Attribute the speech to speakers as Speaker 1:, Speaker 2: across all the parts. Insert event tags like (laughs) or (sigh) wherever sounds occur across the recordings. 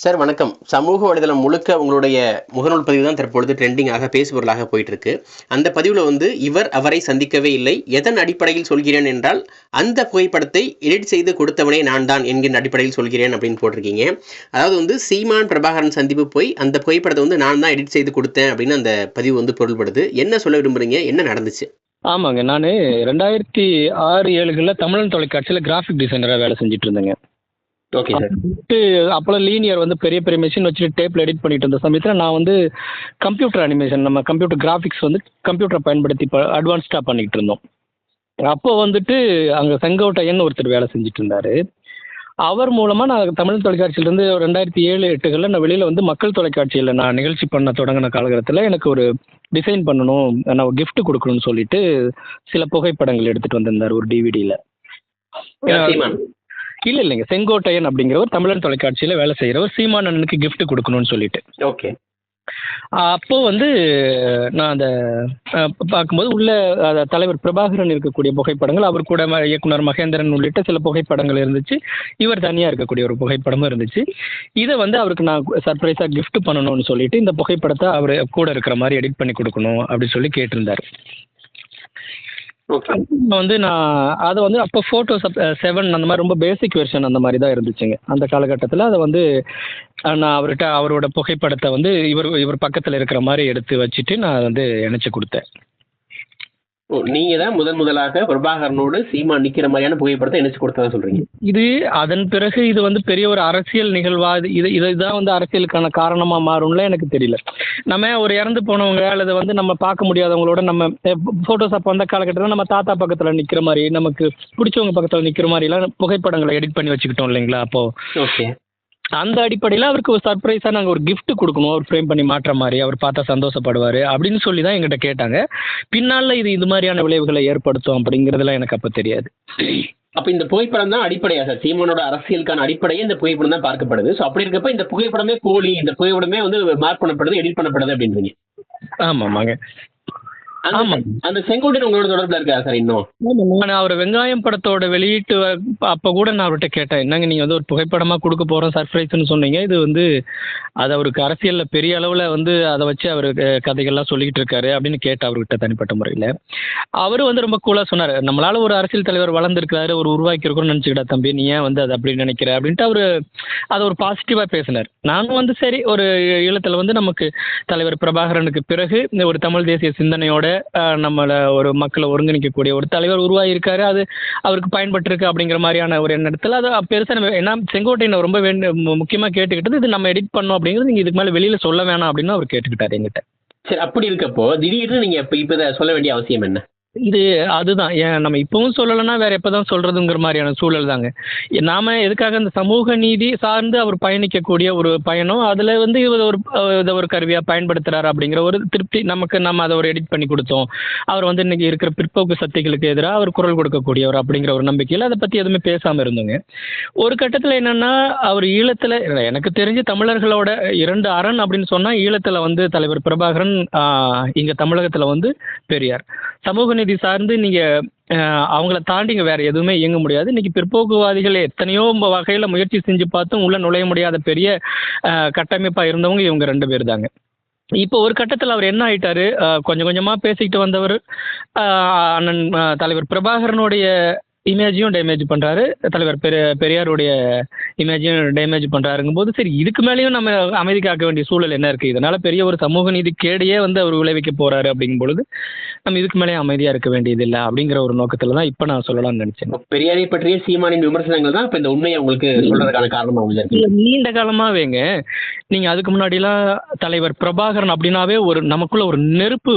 Speaker 1: Sir வணக்கம். சமூக வலைதளம் முழுக்க உங்களுடைய முகநூல் பதிவு தான் தற்பொழுது ட்ரெண்டிங்காக பேசுபொருளாக போயிட்டு இருக்கு அந்த பதிவில் வந்து இவர் அவரை சந்திக்கவே இல்லை. எதன் அடிப்படையில் சொல்கிறேன் என்றால் அந்த புகைப்படத்தை எடிட் செய்து கொடுத்தவனே நான் தான் என்கின்ற அடிப்படையில் சொல்கிறேன் அப்படின்னு போட்டிருக்கீங்க. அதாவது வந்து சீமான் பிரபாகரன் சந்திப்பு போய் அந்த புகைப்படத்தை வந்து நான் தான் எடிட் செய்து கொடுத்தேன் அப்படின்னு அந்த பதிவு வந்து பொருள்படுது. என்ன சொல்ல விரும்புறீங்க? என்ன நடந்துச்சு?
Speaker 2: ஆமாங்க. நான் ரெண்டாயிரத்தி ஆறு ஏழுகளில் தமிழன் தொலைக்காட்சியில் கிராஃபிக் டிசைனராக வேலை செஞ்சுட்டு இருந்தேங்க.
Speaker 1: ஓகே சார்
Speaker 2: அப்போல்லாம் லீனியர் வந்து பெரிய பெரிய மிஷின் வச்சுட்டு டேப்பில் எடிட் பண்ணிட்டு இருந்த சமயத்தில் நான் வந்து கம்ப்யூட்டர் அனிமேஷன் நம்ம கம்ப்யூட்டர் கிராஃபிக்ஸ் வந்து கம்ப்யூட்டரை பயன்படுத்தி இப்போ அட்வான்ஸ்டாக பண்ணிக்கிட்டு இருந்தோம். அப்போ வந்துட்டு அங்கே செங்கோட்டையன் ஒருத்தர் வேலை செஞ்சுட்டு இருந்தார். அவர் மூலமாக நான் தமிழ் தொலைக்காட்சியிலேருந்து ரெண்டாயிரத்தி ஏழு எட்டுகளில் நான் வெளியில் வந்து மக்கள் தொலைக்காட்சியில் நான் நிகழ்ச்சி பண்ண தொடங்கின காலகட்டத்தில் எனக்கு ஒரு டிசைன் பண்ணணும் நான் gift கொடுக்கணும்னு சொல்லிட்டு சில புகைப்படங்கள் எடுத்துகிட்டு வந்திருந்தார் ஒரு டிவிடியில் இல்லை இல்லைங்க. செங்கோட்டையன் அப்படிங்கிறவர் தமிழன் தொலைக்காட்சியில் வேலை செய்கிறவர் சீமான் அண்ணனுக்கு gift கொடுக்கணும்னு சொல்லிட்டு.
Speaker 1: ஓகே.
Speaker 2: அப்போ வந்து நான் அந்த பார்க்கும்போது உள்ள தலைவர் பிரபாகரன் இருக்கக்கூடிய புகைப்படங்கள் அவர் கூட இயக்குனர் மகேந்திரன் உள்ளிட்ட சில புகைப்படங்கள் இருந்துச்சு. இவர் தனியாக இருக்கக்கூடிய ஒரு புகைப்படமும் இருந்துச்சு. இதை வந்து அவருக்கு நான் சர்ப்ரைஸாக gift பண்ணணும்னு சொல்லிட்டு இந்த புகைப்படத்தை அவர் கூட இருக்கிற மாதிரி எடிட் பண்ணி கொடுக்கணும் அப்படின்னு சொல்லி கேட்டிருந்தார்.
Speaker 1: ஓகே
Speaker 2: வந்து நான் அதை வந்து அப்போ ஃபோட்டோஸ் செவன் அந்த மாதிரி ரொம்ப பேசிக் வெர்ஷன் அந்த மாதிரி தான் இருந்துச்சுங்க. அந்த காலகட்டத்தில் அதை வந்து நான் அவர்கிட்ட அவரோட புகைப்படத்தை வந்து இவர் இவர் பக்கத்தில் இருக்கிற மாதிரி எடுத்து வச்சுட்டு நான் வந்து இணைச்சி கொடுத்தேன்.
Speaker 1: நீங்க தான் முதன் முதலாக பிரபாகரனோடு சீமான் நிக்கிற மாதிரியான புகைப்படத்தை இணைச்சு கொடுத்ததா சொல்றீங்க?
Speaker 2: இது அதன் பிறகு இது வந்து பெரிய ஒரு அரசியல் நிகழ்வா இது இது இதுதான் வந்து அரசியலுக்கான காரணமா மாறும்ல எனக்கு தெரியல. நம்ம ஒரு இறந்து போனவங்க அல்லது வந்து நம்ம பார்க்க முடியாதவங்களோட நம்ம ஃபோட்டோஸ் அப்போ அந்த காலகட்டத்தில் நம்ம தாத்தா பக்கத்தில் நிற்கிற மாதிரி நமக்கு பிடிச்சவங்க பக்கத்தில் நிற்கிற மாதிரிலாம் புகைப்படங்களை எடிட் பண்ணி வச்சுக்கிட்டோம் இல்லைங்களா அப்போ?
Speaker 1: ஓகே.
Speaker 2: அந்த அடிப்படையில் அவருக்கு ஒரு சர்ப்ரைஸாக நாங்கள் ஒரு gift கொடுக்கணும். அவர் ஃப்ரேம் பண்ணி மாட்டுற மாதிரி அவர் பார்த்தா சந்தோஷப்படுவார் அப்படின்னு சொல்லி தான் எங்கிட்ட கேட்டாங்க. பின்னால் இது இது மாதிரியான விளைவுகளை ஏற்படுத்தும் அப்படிங்கிறதுலாம் எனக்கு அப்போ தெரியாது.
Speaker 1: அப்ப இந்த புகைப்படம் தான் அடிப்படையா சார்? சீமானோட அரசியலுக்கான அடிப்படையே இந்த புகைப்படம் தான் பார்க்கப்படுது. சோ அப்படி இருக்கப்ப இந்த புகைப்படமே போலி இந்த புகைப்படமே வந்து மார்க் பண்ணப்படுது எடிட் பண்ணப்படுது அப்படின்றீங்க.
Speaker 2: ஆமாம்.
Speaker 1: அந்த செங்கோட்டையன் உங்களோட தொடர்புல இருக்கா சார் இன்னும்?
Speaker 2: நான் அவர் வெங்காயம் படத்தோட வெளியீட்டு அப்போ கூட நான் அவர்கிட்ட கேட்டேன். என்னங்க நீங்கள் வந்து ஒரு புகைப்படமாக கொடுக்க போகிறோம் சர்ப்ரைஸ்னு சொன்னீங்க. இது வந்து அது அவருக்கு அரசியலில் பெரிய அளவில் வந்து அதை வச்சு அவர் கதைகள்லாம் சொல்லிக்கிட்டு இருக்காரு அப்படின்னு கேட்டேன் அவர்கிட்ட தனிப்பட்ட முறையில். அவர் வந்து ரொம்ப கூலாக சொன்னார். நம்மளால ஒரு அரசியல் தலைவர் வளர்ந்துருக்காரு ஒரு உருவாக்கி இருக்கோம்னு நினச்சிக்கிட்டா தம்பி நீ ஏன் வந்து அதை அப்படி நினைக்கிற? அப்படின்ட்டு அவர் அதை ஒரு பாசிட்டிவாக பேசினார். நானும் வந்து சரி ஒரு ஈழத்தில் வந்து நமக்கு தலைவர் பிரபாகரனுக்கு பிறகு இந்த ஒரு தமிழ் தேசிய சிந்தனையோட நம்மளை ஒரு மக்களை ஒருங்கிணைக்கக்கூடிய ஒரு தலைவர் உருவாகியிருக்காரு அது அவருக்கு பயன்பட்டிருக்கு அப்படிங்கிற மாதிரியான ஒரு எண்ணத்தில் அது பெருசாக நம்ம ஏன்னா செங்கோட்டையனை ரொம்ப வேண்டு முக்கியமாக கேட்டுக்கிட்டது இது நம்ம எடிட் பண்ணோம் அப்படிங்கிறது நீங்கள் இதுக்கு மேலே வெளியில் சொல்ல வேணாம் அப்படின்னு அவர் கேட்டுக்கிட்டாரு எங்கிட்ட
Speaker 1: சரி அப்படி இருக்கப்போ திடீர்னு நீங்க இப்ப இப்ப சொல்ல வேண்டிய அவசியம் என்ன?
Speaker 2: இது அதுதான். ஏன் நம்ம இப்பவும் சொல்லலைன்னா வேற எப்பதான் சொல்றதுங்கிற மாதிரியான சூழல் தாங்க நாம எதுக்காக இந்த சமூக நீதி சார்ந்து அவர் பயணிக்கக்கூடிய ஒரு பயணம் அதுல வந்து இவர் ஒரு இதை ஒரு கருவியா பயன்படுத்துறாரு அப்படிங்கிற ஒரு திருப்தி நமக்கு நம்ம அதை ஒரு எடிட் பண்ணி கொடுத்தோம். அவர் வந்து இன்னைக்கு இருக்கிற பிற்போக்கு சக்திகளுக்கு எதிராக அவர் குரல் கொடுக்கக்கூடியவர் அப்படிங்கிற ஒரு நம்பிக்கையில் அதை பத்தி எதுவுமே பேசாம இருந்தோங்க. ஒரு கட்டத்துல என்னன்னா அவர் ஈழத்துல எனக்கு தெரிஞ்சு தமிழர்களோட இரண்டு அரண் அப்படின்னு சொன்னா ஈழத்துல வந்து தலைவர் பிரபாகரன் இங்கே இங்க தமிழகத்துல வந்து பெரியார். சமூக நீதி சார்ந்து நீங்க அவங்கள தாண்டி இங்க வேற எதுவுமே இயங்க முடியாது. இன்னைக்கு பிற்போக்குவாதிகள் எத்தனையோ வகையில முயற்சி செஞ்சு பார்த்தும் உள்ள நுழைய முடியாத பெரிய கட்டமைப்பாக கட்டமைப்பா இருந்தவங்க இவங்க ரெண்டு பேர் தாங்க. இப்போ ஒரு கட்டத்தில் அவர் என்ன ஆயிட்டாரு? கொஞ்சம் கொஞ்சமாக பேசிக்கிட்டு வந்தவர் அண்ணன் தலைவர் பிரபாகரனுடைய இமேஜையும் டேமேஜ் பண்றாரு. தலைவர் பெரிய பெரியாருடைய இமேஜையும் டேமேஜ் பண்றாருங்கும் போது சரி இதுக்கு மேலேயும் நம்ம அமைதி காக்க வேண்டிய சூழல் என்ன இருக்கு? இதனால பெரிய ஒரு சமூக நீதி கேடையே வந்து அவர் விளைவிக்க போறாரு அப்படிங்கும் பொழுது நம்ம இதுக்கு மேலே அமைதியா இருக்க வேண்டியது இல்லை அப்படிங்கிற ஒரு நோக்கத்துல தான் இப்போ நான் சொல்லலாம்னு நினைச்சேன்.
Speaker 1: பெரியாரை பற்றிய சீமானின் விமர்சனங்கள் தான் இப்ப இந்த உண்மையை உங்களுக்கு சொல்றதுக்கான காரணமா உள்ள இருக்கு
Speaker 2: இல்ல, நீண்ட காலமாவேங்க. நீங்க அதுக்கு முன்னாடிலாம் தலைவர் பிரபாகரன் அப்படின்னாவே ஒரு நமக்குள்ள ஒரு நெருப்பு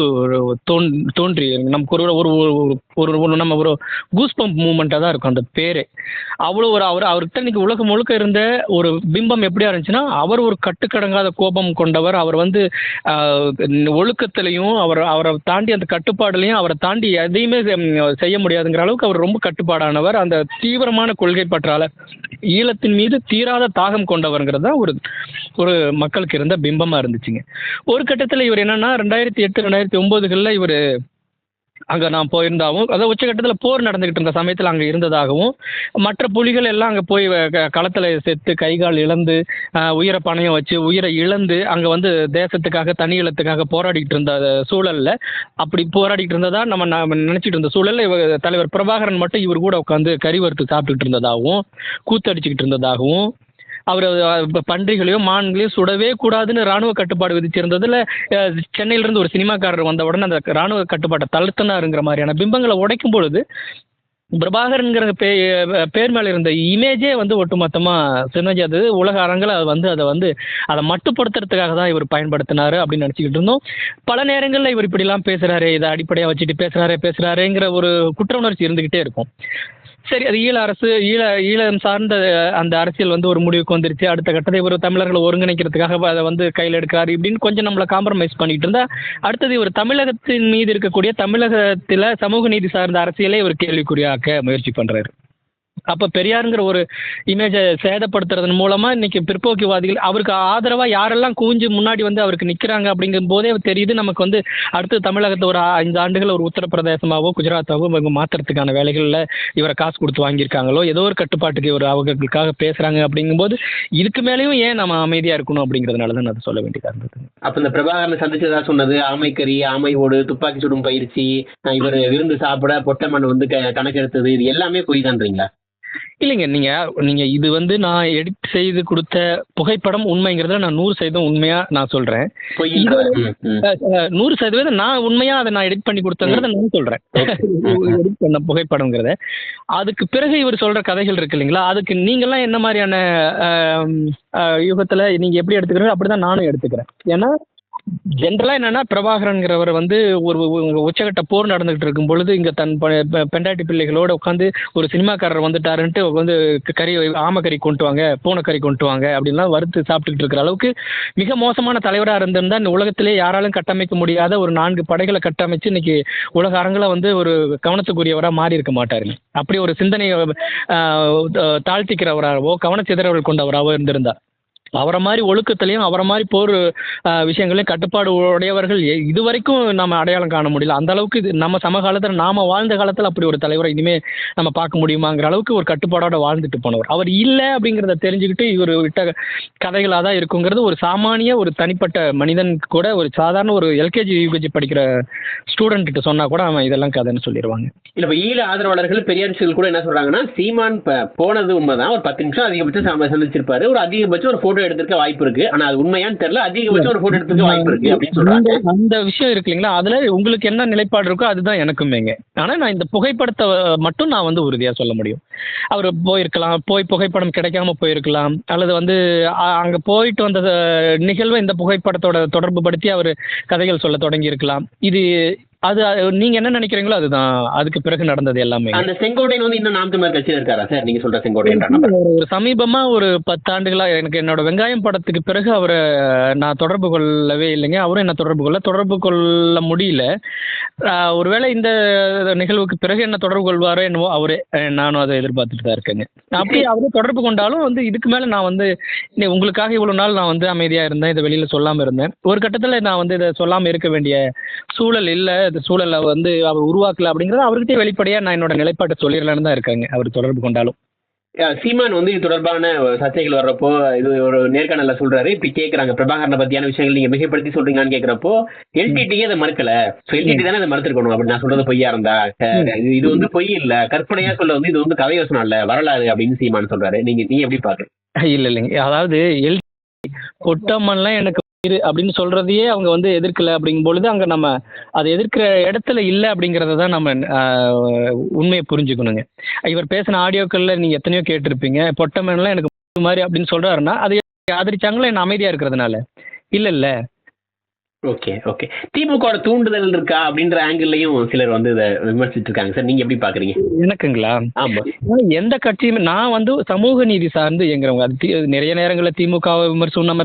Speaker 2: தோன்றி நமக்கு ஒரு ஒரு ஒரு- ஒரு நம்ம ஒரு கூஸ்பம்ப் மூமெண்ட்டாக தான் இருக்கும் அந்த பேர். அவ்வளோ ஒரு அவர் அவர்கிட்ட இன்னைக்கு உலகம் முழுக்க இருந்த ஒரு பிம்பம் எப்படியா இருந்துச்சுன்னா அவர் ஒரு கட்டுக்கடங்காத கோபம் கொண்டவர். அவர் வந்து ஒழுக்கத்துலையும் ஒழுக்கத்திலையும் அவர் அவரை தாண்டி அந்த கட்டுப்பாடுலையும் அவரை தாண்டி எதையுமே செ- செய்ய முடியாதுங்கிற அளவுக்கு அவர் ரொம்ப கட்டுப்பாடானவர். அந்த தீவிரமான கொள்கை பற்றால ஈழத்தின் மீது தீராத தாகம் கொண்டவர்ங்கிறது தான் ஒரு ஒரு மக்களுக்கு இருந்த பிம்பமாக இருந்துச்சுங்க. ஒரு கட்டத்தில் இவர் என்னன்னா ரெண்டாயிரத்தி எட்டு ரெண்டாயிரத்தி ஒன்பதுகளில் இவர் அங்கே நான் போயிருந்தாகவும் அதாவது உச்சகட்டத்தில் போர் நடந்துக்கிட்டு இருந்த சமயத்தில் அங்கே இருந்ததாகவும் மற்ற புலிகள் எல்லாம் அங்கே போய் களத்தில் செத்து கை கால் இழந்து உயிரை பணையம் வச்சு உயிரை இழந்து அங்கே வந்து தேசத்துக்காக தனி இலத்துக்காக போராடிக்கிட்டு இருந்த சூழலில் அப்படி போராடிக்கிட்டு இருந்ததா நம்ம நம்ம நினச்சிட்டு இருந்த சூழலில் இவர் தலைவர் பிரபாகரன் மட்டும் இவர் கூட உட்காந்து கறி வறுத்து சாப்பிட்டுக்கிட்டு இருந்ததாகவும் கூத்தடிச்சுக்கிட்டு இருந்ததாகவும் அவர் பன்றிகளையோ மான்களையும் சுடவே கூடாதுன்னு ராணுவ கட்டுப்பாடு விதிச்சிருந்ததுல அஹ், சென்னையிலிருந்து ஒரு சினிமாக்காரர் வந்த உடனே அந்த ராணுவ கட்டுப்பாட்டை தளர்த்தினாருங்கிற மாதிரியான பிம்பங்களை உடைக்கும் பொழுது பிரபாகரன்கிற பே பேர் மேலே இருந்த இமேஜே வந்து ஒட்டுமொத்தமாக சின்னஜது உலக அரங்கில் அது வந்து அதை வந்து அதை மட்டுப்படுத்துறதுக்காக தான் இவர் பயன்படுத்தினாரு அப்படின்னு நினச்சிக்கிட்டு இருந்தோம். பல நேரங்களில் இவர் இப்படிலாம் பேசுகிறாரு இதை அடிப்படையாக வச்சுட்டு பேசுகிறாரு பேசுகிறாருங்கிற ஒரு குற்ற உணர்ச்சி இருந்துக்கிட்டே இருக்கும். சரி அது ஈழ அரசு ஈழ ஈழம் சார்ந்த அந்த அரசியல் வந்து ஒரு முடிவுக்கு வந்துருச்சு. அடுத்த கட்டத்தை இவர் தமிழர்களை ஒருங்கிணைக்கிறதுக்காக அதை வந்து கையில் எடுக்கிறார் இப்படின்னு கொஞ்சம் நம்மளை காம்ப்ரமைஸ் பண்ணிட்டு இருந்தா அடுத்தது இவர் தமிழகத்தின் மீது இருக்கக்கூடிய தமிழகத்தில் சமூக நீதி சார்ந்த அரசியலை இவர் கேள்விக்குறியாக்க முயற்சி பண்றாரு. அப்போ பெரியாருங்கிற ஒரு இமேஜை சேதப்படுத்துறதன் மூலமா இன்னைக்கு பிற்போக்குவாதிகள் அவருக்கு ஆதரவா யாரெல்லாம் கூஞ்சு முன்னாடி வந்து அவருக்கு நிக்கிறாங்க அப்படிங்கும் போதே தெரியுது நமக்கு வந்து அடுத்து தமிழகத்தை ஒரு ஐந்து ஆண்டுகள் ஒரு உத்தரப்பிரதேசமாவோ குஜராத்தாவோ இவங்க மாத்துறதுக்கான வேலைகளில் இவரை காசு கொடுத்து வாங்கியிருக்காங்களோ ஏதோ ஒரு கட்டுப்பாட்டுக்கு இவர் அவர்களுக்காக பேசுறாங்க அப்படிங்கும்போது இதுக்கு மேலேயும் ஏன் நம்ம அமைதியா இருக்கணும் அப்படிங்கிறதுனால தான் நான் சொல்ல வேண்டியதா இருந்தது.
Speaker 1: அப்ப இந்த பிரபாகரன் சந்திச்சதா சொன்னது ஆமைக்கறி ஆமை ஓடு துப்பாக்கி சுடும் பயிற்சி இவர் விருந்து சாப்பிட பொட்டமன் வந்து க- கணக்கெடுத்தது இது எல்லாமே பொய் தான்றீங்களா?
Speaker 2: இல்லைங்க நீங்க நீங்க இது வந்து நான் எடிட் செய்து கொடுத்த புகைப்படம் உண்மைங்கிறத நான் நூறு சதவீதம் உண்மையா நான் சொல்றேன். நூறு சதவீதம் நான் உண்மையா அதை நான் எடிட் பண்ணி கொடுத்தேங்கிறத நான் சொல்றேன். (laughs) எடிட் பண்ண புகைப்படங்கிறத அதுக்கு பிறகு இவர் சொல்ற கதைகள் இருக்கு இல்லைங்களா? அதுக்கு நீங்கெல்லாம் என்ன மாதிரியான யுகத்துல நீங்க எப்படி எடுத்துக்கிறீங்க அப்படிதான் நானும் எடுத்துக்கிறேன். ஏன்னா ஜென்ரலா என்னன்னா பிரபாகரன்கிறவர் வந்து ஒரு உச்சகட்ட போர் நடந்துகிட்டு இருக்கும் பொழுது இங்க தன் பெண்டாட்டி பிள்ளைகளோட உட்காந்து ஒரு சினிமாக்காரர் வந்துட்டாருன்ட்டு வந்து கறி ஆமக்கறி கொண்டு வாங்க பூனைக்கறி கொண்டு வாங்க அப்படின்லாம் வறுத்து சாப்பிட்டுக்கிட்டு இருக்கிற அளவுக்கு மிக மோசமான தலைவராக இருந்திருந்தா இந்த உலகத்திலே யாராலும் கட்டமைக்க முடியாத ஒரு நான்கு படைகளை கட்டமைச்சு இன்னைக்கு உலக அரங்கில் வந்து ஒரு கவனத்துக்குரியவராக மாறி இருக்க மாட்டாருங்க அப்படி ஒரு சிந்தனையை தாழ்த்திக்கிறவராகவோ கவனச்சிதறவர்கள் கொண்டவராகவோ இருந்திருந்தார் அவரை மாதிரி ஒழுக்கத்திலையும் அவரை மாதிரி போர் விஷயங்களையும் கட்டுப்பாடு உடையவர்கள் இது இதுவரைக்கும் நம்ம அடையாளம் காண முடியல. அந்த அளவுக்கு இது நம்ம சமகாலத்தில் நாம வாழ்ந்த காலத்தில் அப்படி ஒரு தலைவரை இனிமே நம்ம பார்க்க முடியுமாங்கிற அளவுக்கு ஒரு கட்டுப்பாடோட வாழ்ந்துட்டு போனவர். அவர் இல்லை அப்படிங்கிறத தெரிஞ்சுக்கிட்டு இவர் விட்ட கதைகளாக தான் இருக்குங்கிறது ஒரு சாமானிய ஒரு தனிப்பட்ட மனிதன் கூட ஒரு சாதாரண ஒரு எல்கேஜி யூகேஜி படிக்கிற ஸ்டூடெண்ட் கிட்ட சொன்னா கூட அவன் இதெல்லாம் கதைன்னு சொல்லிடுவாங்க
Speaker 1: இல்ல இப்ப ஈழ ஆதரவாளர்கள் பெரியாரிசிகள் கூட என்ன சொல்றாங்கன்னா சீமான் போனது உண்மைதான். ஒரு பத்து நிமிஷம் அதிகபட்சம் சந்திச்சிருப்பாரு. ஒரு அதிகபட்சம் ஒரு போட்டோ எடுத்திருக்க வாய்ப்பு இருக்கு. ஆனா அது உண்மையான்னு தெரியல. அதிகபட்சம் ஒரு போட்டோ எடுத்திருக்க வாய்ப்பு இருக்கு அப்படின்னு சொல்றாங்க.
Speaker 2: அந்த- விஷயம் இருக்கு இல்லைங்களா? அதுல உங்களுக்கு என்ன நிலைப்பாடு இருக்கோ அதுதான் எனக்குமேங்க ஆனா நான் இந்த புகைப்படத்தை மட்டும் நான் வந்து உறுதியா சொல்ல முடியும். அவர் போயிருக்கலாம். போய் புகைப்படம் கிடைக்காம போயிருக்கலாம். அல்லது வந்து அங்க போயிட்டு வந்த நிகழ்வை இந்த புகைப்படத்தோட தொடர்பு படுத்தி அவர் கதைகள் சொல்ல தொடங்கி இருக்கலாம் இது அது நீங்க என்ன நினைக்கிறீங்களோ அதுதான். அதுக்கு பிறகு நடந்தது எல்லாமே.
Speaker 1: அந்த செங்கோட்டையன் வந்து இன்னும் நாம் தமிழர் கட்சியில் இருக்காரா சார்? நீங்க சொல்ற செங்கோட்டையன்
Speaker 2: ஒரு சமீபமா ஒரு பத்தாண்டுகளா எனக்கு என்னோட வெங்காயம் படத்துக்கு பிறகு அவரை நான் தொடர்பு கொள்ளவே இல்லைங்க. அவரும் என்ன தொடர்பு கொள்ள தொடர்பு கொள்ள முடியல. ஒருவேளை இந்த நிகழ்வுக்கு பிறகு என்ன தொடர்பு கொள்வாரோ என்னவோ அவரே நானும் அதை எதிர்பார்த்துட்டு தான் இருக்கேங்க. அப்படி அவரே தொடர்பு கொண்டாலும் வந்து இதுக்கு மேல நான் வந்து உங்களுக்காக இவ்வளவு நாள் நான் வந்து அமைதியா இருந்தேன் இதை வெளியில சொல்லாம இருந்தேன். ஒரு கட்டத்துல நான் வந்து இதை சொல்லாம இருக்க வேண்டிய சூழல் இல்லை. இந்த சூழலை வந்து அவர் உருவாக்கல அப்படிங்கறது அவர்கிட்டயே வெளிப்படையா நான் என்னோட நிலைப்பாட்டை சொல்லிடலான்னு தான் இருக்காங்க. அவர் தொடர்பு கொண்டாலும்.
Speaker 1: சீமான் வந்து இது தொடர்பான சர்ச்சைகள் வர்றப்போ இது ஒரு நேர்காணல்ல சொல்றாரு. இப்படி கேக்குறாங்க. பிரபாகரனை பத்தியான விஷயங்கள் நீங்க மிகப்படுத்தி சொல்றீங்கன்னு கேக்குறப்போ எல்டிடியே அதை மறுக்கல. எல்டிடி தானே அதை மறுத்திருக்கணும். அப்படி நான் சொல்றது பொய்யா இருந்தா? இது- வந்து பொய் இல்ல. கற்பனையா சொல்ல வந்து இது வந்து கதை யோசனை இல்ல. வரலாறு அப்படின்னு சீமான் சொல்றாரு. நீங்க நீ எப்படி பாக்குறீங்க
Speaker 2: இல்ல இல்லைங்க. அதாவது எல் பொட்டம்மன்லாம் எனக்கு இரு அப்படின்னு சொல்றதையே அவங்க வந்து எதிர்க்கல அப்படிங்கும் பொழுது அங்க நம்ம அதை எதிர்க்கிற இடத்துல இல்லை அப்படிங்கிறத தான் நம்ம உண்மையை புரிஞ்சுக்கணுங்க. இவர் பேசின ஆடியோக்கள்ல நீங்க எத்தனையோ கேட்டிருப்பீங்க. பொட்டம்மன்லாம் எனக்கு மாதிரி அப்படின்னு சொல்றாருன்னா அது ஆதரிச்சாங்களா? என்ன அமைதியா இருக்கிறதுனால. இல்ல இல்ல.
Speaker 1: ஓகே ஓகே திமுக தூண்டுதல் இருக்கா அப்படின்ற ஆங்கிள்லயும் சிலர் வந்து இதை விமர்சிட்டு இருக்காங்க. சார் நீங்க எப்படி பாக்குறீங்க?
Speaker 2: எனக்குங்களா?
Speaker 1: ஆமா.
Speaker 2: எந்த கட்சியுமே நான் வந்து சமூக நீதி சார்ந்து இயங்குறவங்க. அது நிறைய நேரங்களில் திமுக விமர்சனம் நம்ம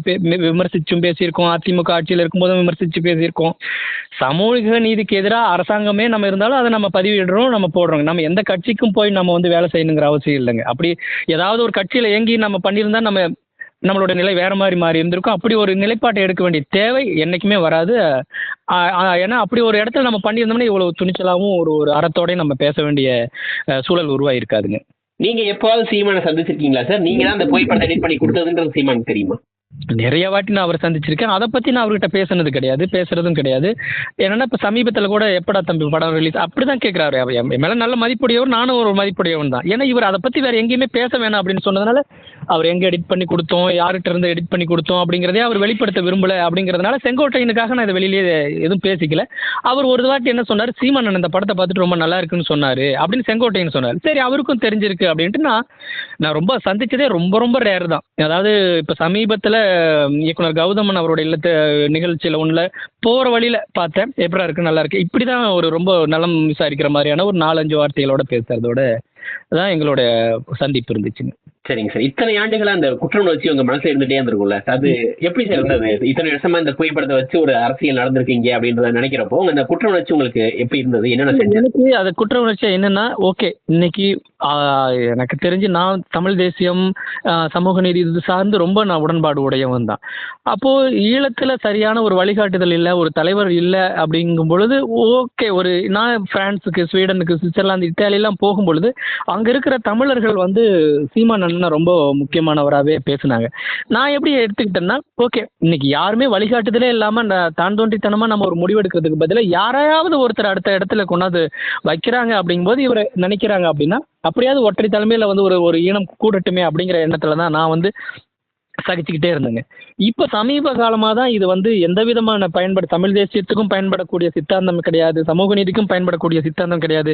Speaker 2: விமர்சிச்சும் பேசியிருக்கோம். அதிமுக ஆட்சியில் இருக்கும்போதும் விமர்சிச்சு பேசியிருக்கோம். சமூக நீதிக்கு எதிராக அரசாங்கமே நம்ம இருந்தாலும் அதை நம்ம பதிவிடுறோம் நம்ம போடுறோம் நம்ம எந்த கட்சிக்கும் போய் நம்ம வந்து வேலை செய்யணுங்கிற அவசியம் இல்லைங்க. அப்படி ஏதாவது ஒரு கட்சியில் இயங்கி நம்ம பண்ணியிருந்தா நம்ம நம்மளோட நிலை வேற மாதிரி மாறி இருந்திருக்கும். அப்படி ஒரு நிலைப்பாட்டை எடுக்க வேண்டிய தேவை என்னைக்குமே வராது. ஏன்னா அப்படி ஒரு இடத்துல நம்ம பண்ணியிருந்தோம்னா இவ்வளவு துணிச்சலாகவும் ஒரு ஒரு அறத்தோடையும் நம்ம பேச வேண்டிய சூழல் உருவாயிருக்காதுங்க.
Speaker 1: நீங்க எப்பவாவது சீமானை சந்திச்சிருக்கீங்களா சார்? நீங்க தான் அந்த புகைப்படத்தை எடிட் பண்ணி கொடுத்ததுன்றது சீமானுக்கு தெரியுமா?
Speaker 2: நிறைய வாட்டி நான் அவரை சந்திச்சிருக்கேன். அதை பற்றி நான் அவர்கிட்ட பேசுனது கிடையாது. பேசுறதும் கிடையாது. என்னன்னா இப்போ சமீபத்தில் கூட எப்படா தம்பி படம் ரிலீஸ் அப்படி தான் கேட்குறாரு அவர் என் மேலே நல்ல மதிப்புடையவர் நானும் ஒரு மதிப்புடையவன் தான். ஏன்னா இவர் அதை பற்றி வேற எங்கேயுமே பேச வேணாம் அப்படின்னு சொன்னதுனால அவர் எங்கே எடிட் பண்ணி கொடுத்தோம் யார்கிட்ட இருந்து எடிட் பண்ணி கொடுத்தோம் அப்படிங்கிறதே அவர் வெளிப்படுத்த விரும்பலை அப்படிங்கிறதுனால செங்கோட்டையனுக்காக நான் இதை வெளியிலேயே எதுவும் பேசிக்கல. அவர் ஒரு வாட்டி என்ன சொன்னார் சீமானன் இந்த படத்தை பார்த்துட்டு ரொம்ப நல்லா இருக்குன்னு சொன்னார் அப்படின்னு செங்கோட்டையன் சொன்னார். சரி அவருக்கும் தெரிஞ்சிருக்கு அப்படின்ட்டு நான் நான் ரொம்ப சந்திச்சதே ரொம்ப ரொம்ப ரேர் தான். அதாவது இப்போ சமீபத்தில் இயக்குனர் கௌதமன் அவரோட இல்லத்து நிகழ்ச்சியில் ஒன்றில் போகிற வழியில் பார்த்தேன். எப்படா இருக்கு? நல்லா இருக்கு. இப்படி தான் ஒரு ரொம்ப நலம் விசாரிக்கிற மாதிரியான ஒரு நாலஞ்சு வார்த்தைகளோட பேசுறதோட தான் எங்களோட சந்திப்பு இருந்துச்சுங்க.
Speaker 1: சரிங்க சார். இத்தனை ஆண்டுகளா அந்த குற்ற உணர்ச்சி உங்க மனசுல இருந்துட்டே இருந்திருக்கும்ல. அது எப்படி சார் இருந்தது? இத்தனை வருஷமா இந்த புகைப்படத்தை வச்சு ஒரு அரசியல் நடந்திருக்கீங்க அப்படின்றத நினைக்கிறப்போ அந்த குற்ற உணர்ச்சி உங்களுக்கு எப்படி இருந்தது? என்னென்ன
Speaker 2: எனக்கு அது குற்ற உணர்ச்சி என்னன்னா ஓகே இன்னைக்கு எனக்கு தெரிஞ்சு நான் தமிழ் தேசியம் சமூக நீதி இது சார்ந்து ரொம்ப நான் உடன்பாடு உடையவன் தான். அப்போ ஈழத்துல சரியான ஒரு வழிகாட்டுதல் இல்லை ஒரு தலைவர் இல்லை அப்படிங்கும் பொழுது ஓகே ஒரு நான் பிரான்ஸுக்கு ஸ்வீடனுக்கு சுவிட்சர்லாந்து இத்தாலியெல்லாம் போகும் பொழுது அங்க இருக்கிற தமிழர்கள் வந்து சீமான் அண்ணனை ரொம்ப முக்கியமானவராகவே பேசுனாங்க. நான் எப்படி எடுத்துக்கிட்டேன்னா ஓகே இன்னைக்கு யாருமே வழிகாட்டுதலே இல்லாம ந- தான் நம்ம ஒரு முடிவெடுக்கிறதுக்கு பதிலாக யாரையாவது ஒருத்தர் அடுத்த இடத்துல கொண்டாந்து வைக்கிறாங்க அப்படிங்கும்போது இவரை நினைக்கிறாங்க அப்படின்னா அப்படியாவது ஒற்றை தலைமையில வந்து ஒரு ஒரு ஈனம் கூடட்டுமே அப்படிங்கிற எண்ணத்துல தான் நான் வந்து சகிச்சுக்கிட்டே இருந்தேங்க. இப்போ சமீப காலமாக தான் இது வந்து எந்த விதமான பயன்படு தமிழ் தேசியத்துக்கும் பயன்படக்கூடிய சித்தாந்தம் கிடையாது சமூக நீதிக்கும் பயன்படக்கூடிய சித்தாந்தம் கிடையாது.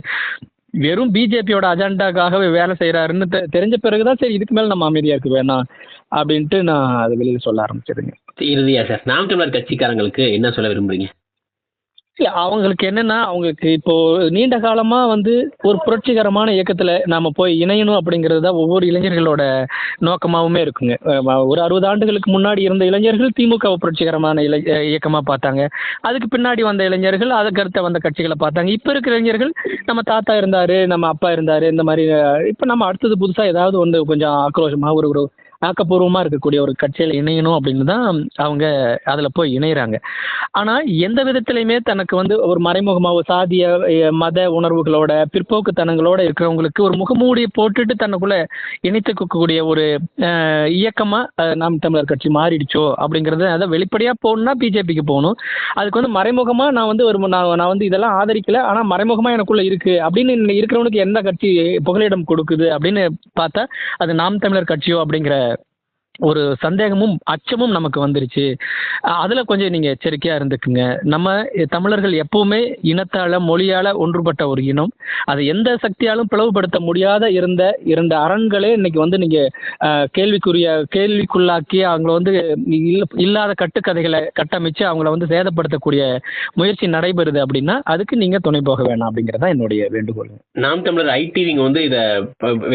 Speaker 2: வெறும் பிஜேபியோட அஜெண்டாக்காகவே வேலை செய்கிறாருன்னு தெ தெரிஞ்ச பிறகு தான் சரி இதுக்கு மேலே நம்ம அமைதியாக இருக்கு வேணாம் அப்படின்ட்டு நான் அது வெளியில் சொல்ல ஆரம்பிச்சதுங்க.
Speaker 1: இறுதியா சார் நாம் தமிழர் கட்சிக்காரங்களுக்கு என்ன சொல்ல விரும்புறீங்க?
Speaker 2: அவங்களுக்கு என்னன்னா அவங்களுக்கு இப்போ நீண்ட காலமா வந்து ஒரு புரட்சிகரமான இயக்கத்துல நாம போய் இணையணும் அப்படிங்கிறது தான் ஒவ்வொரு இளைஞர்களோட நோக்கமாகவுமே இருக்குங்க. ஒரு அறுபது ஆண்டுகளுக்கு முன்னாடி இருந்த இளைஞர்கள் திமுகவை புரட்சிகரமான இளை இயக்கமாக இயக்கமா பார்த்தாங்க. அதுக்கு பின்னாடி வந்த இளைஞர்கள் அதுக்கு அடுத்த வந்த கட்சிகளை பார்த்தாங்க. இப்போ இருக்கிற இளைஞர்கள் நம்ம தாத்தா இருந்தாரு நம்ம அப்பா இருந்தாரு இந்த மாதிரி இப்போ நம்ம அடுத்தது புதுசா ஏதாவது ஒன்று கொஞ்சம் ஆக்ரோஷமாக ஒரு ஒரு ஆக்கப்பூர்வமாக இருக்கக்கூடிய ஒரு கட்சியில் இணையணும் அப்படின்னு தான் அவங்க அதில் போய் இணையிறாங்க. ஆனால் எந்த விதத்திலையுமே தனக்கு வந்து ஒரு மறைமுகமாக ஒரு சாதிய மத உணர்வுகளோட பிற்போக்குத்தனங்களோட இருக்கிறவங்களுக்கு ஒரு முகமூடியை போட்டுட்டு இணைத்து இணைத்துக்கக்கூடிய ஒரு இயக்கமாக நாம் தமிழர் கட்சி மாறிடுச்சோ அப்படிங்கிறத அதை வெளிப்படையாக போகணும்னா பிஜேபிக்கு போகணும். அதுக்கு வந்து மறைமுகமாக நான் வந்து ஒரு நான் நான் வந்து இதெல்லாம் ஆதரிக்கல. ஆனால் மறைமுகமாக எனக்குள்ளே இருக்குது அப்படின்னு இருக்கிறவனுக்கு எந்த கட்சி புகலிடம் கொடுக்குது அப்படின்னு பார்த்தா அது நாம் தமிழர் கட்சியோ அப்படிங்கிற ஒரு சந்தேகமும் அச்சமும் நமக்கு வந்துருச்சு. அதில் அதுல கொஞ்சம் நீங்க எச்சரிக்கையா இருந்துக்குங்க. நம்ம தமிழர்கள் எப்பவுமே இனத்தால மொழியால ஒன்றுபட்ட ஒரு இனம். அதை எந்த சக்தியாலும் பிளவுபடுத்த முடியாத இருந்த இரண்டு அரண்களே இன்னைக்கு வந்து நீங்க கேள்விக்குரிய கேள்விக்குள்ளாக்கி அவங்கள வந்து இல்லாத கட்டுக்கதைகளை கட்டமைச்சு அவங்கள வந்து சேதப்படுத்தக்கூடிய முயற்சி நடைபெறுது அப்படின்னா அதுக்கு நீங்க துணை போக வேணாம் அப்படிங்கறதா என்னுடைய வேண்டுகோள்.
Speaker 1: நாம் தமிழர் ஐடிவிங்க வந்து இதை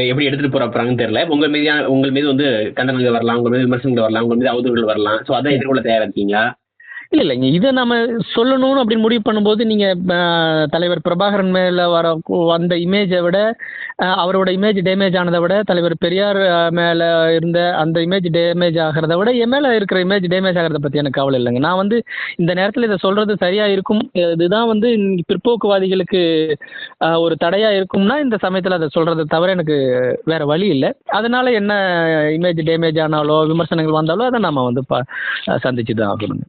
Speaker 1: எப்படி எடுத்துட்டு போற போறாங்கன்னு தெரியல. உங்க மீது உங்கள் மீது வந்து கண்டனங்கள் வரலாம். உங்க மீது விமர்சனங்கள் வரலாம் உங்க மீது அவதூறுகள் வரலாம். சோ அதை எதிர்கொள்ள தயாரா இருக்கீங்களா?
Speaker 2: இல்ல இல்லைங்க இதை நம்ம சொல்லணும்னு அப்படின்னு முடிவு பண்ணும்போது நீங்க தலைவர் பிரபாகரன் மேல வர வந்த இமேஜை விட அவரோட இமேஜ் டேமேஜ் ஆனதை விட தலைவர் பெரியார் மேலே மேல இருந்த அந்த இமேஜ் டேமேஜ் ஆகிறத விட என் மேல இருக்கிற இமேஜ் டேமேஜ் ஆகிறத பத்தி எனக்கு கவலை இல்லைங்க. நான் வந்து இந்த நேரத்தில் இதை சொல்றது சரியா இருக்கும் இதுதான் வந்து பிற்போக்குவாதிகளுக்கு ஒரு தடையா இருக்கும்னா இந்த சமயத்தில் அதை சொல்றதை தவிர எனக்கு வேற வழி இல்லை. அதனால என்ன இமேஜ் டேமேஜ் ஆனாலோ விமர்சனங்கள் வந்தாலோ அதை நம்ம வந்து பா சந்திச்சு தான் ஆகணுங்க.